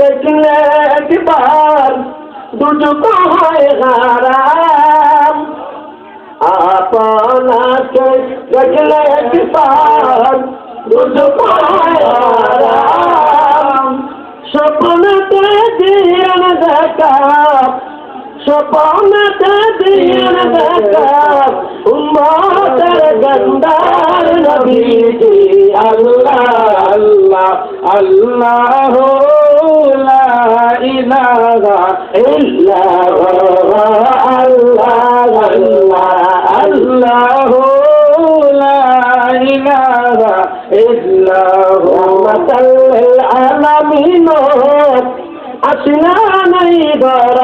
দেখলে একবার দুটুকু হয় হারাম আপনাকে দেখলে একবার দুটুকু হয় হারাম স্বপ্নতে দিন দেখা স্বপ্নতে দিন দেখা উম্মতের গন্দার নবীজি আল্লাহ আল্লাহ আল্লাহ إله إلا هو الله الله الله لا إله إلا هو مثل العالمين أسناني برا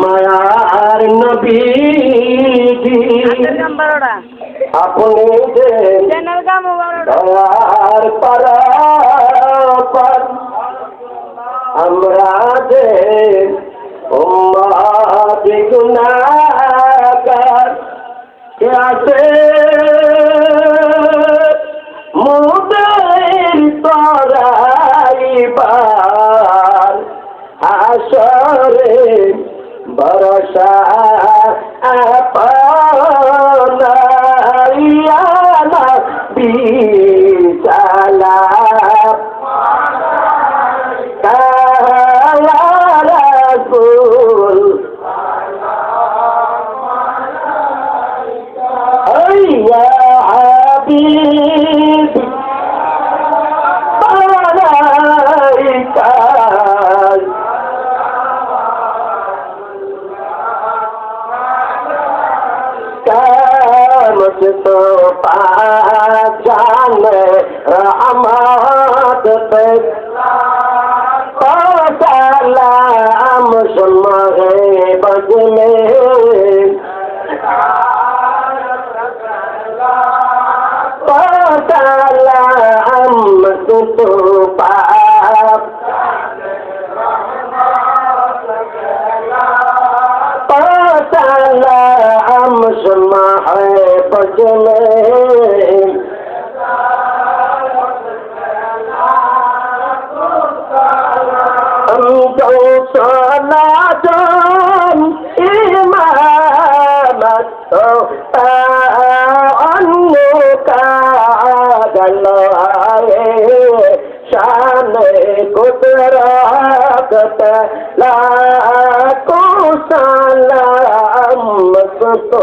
মায়ার নবী আপনি দয়ার পারা আমরা যে উম্মাদ গুনাহগার কে আছে जामकले शान कुतरो साल सुतो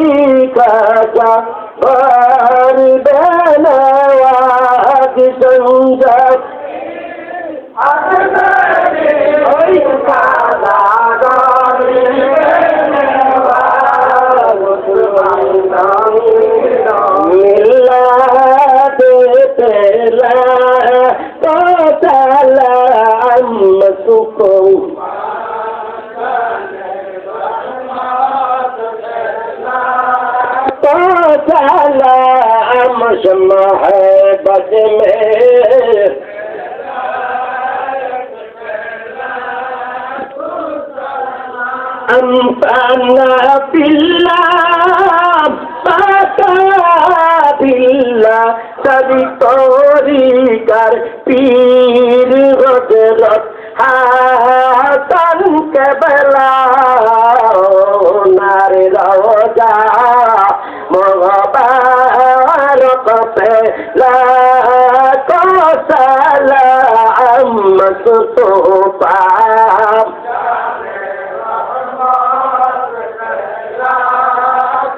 ہے میں پلا अंपिला پلا कवी तोड़ी کر پی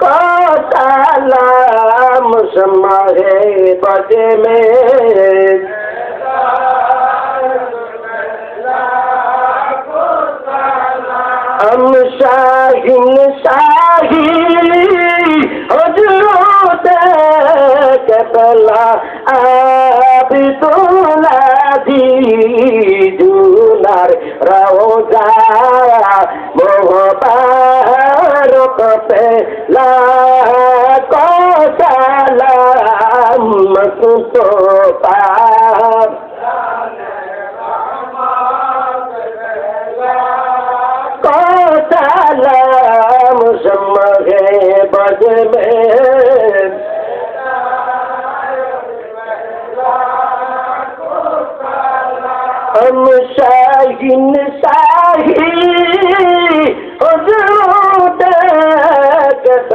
पाम से बजे में हमा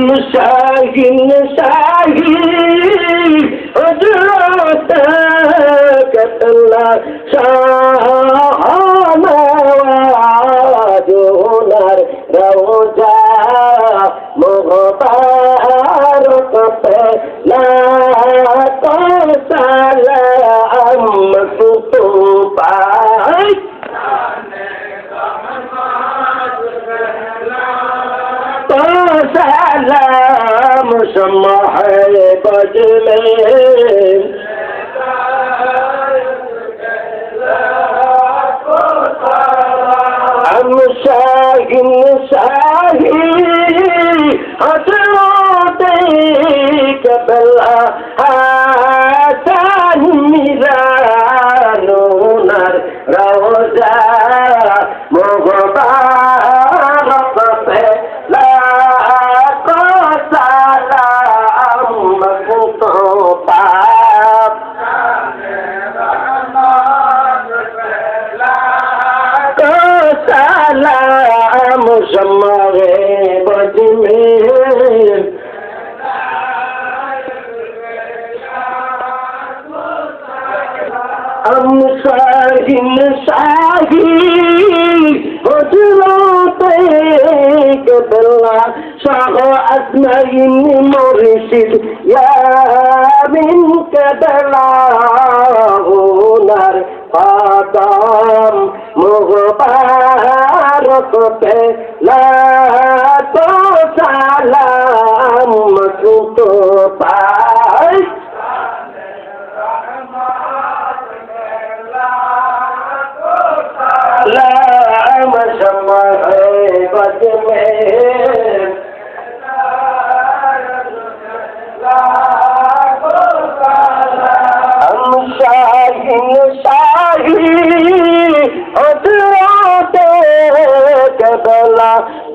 مساجي مساجي أدرتك إلا ساما نار روزا مغبار قطنا मां बज में সমারে বজমে আমসাহিন সাহি হজরতে কবলা শাহ আসমাইন মুর্শিদ ইয়া মিন কবলা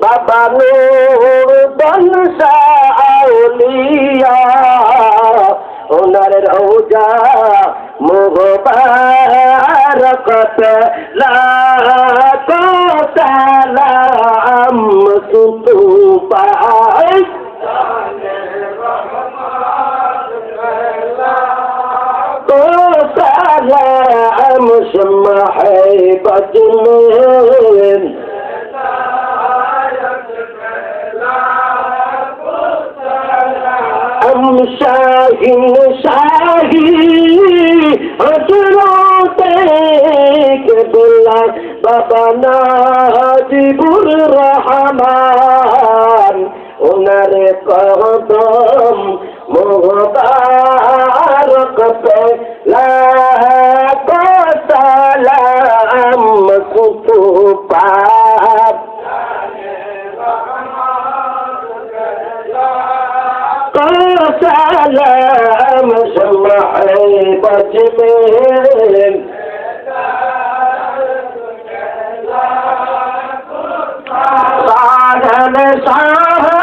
बाबूधर रोजा मोह पार कटा सुतूं पाला हज़म শাহীন শাহী হজরতে কেবুল্লা বাবা নাজিবুর রহমান ওনার কদম মোহতার কত साघ न सहार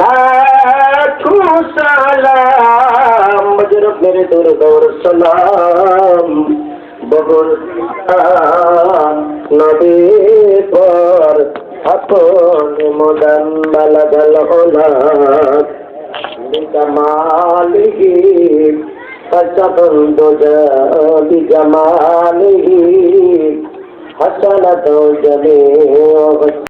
লাখো সালাম হজরত মেরে দূর দৌর সালাম বহর নবী পর আপন মদন বালাদাল ওলাদ বিকামালিহি ফসবন দুজা বিজামালিহি حسنة جميع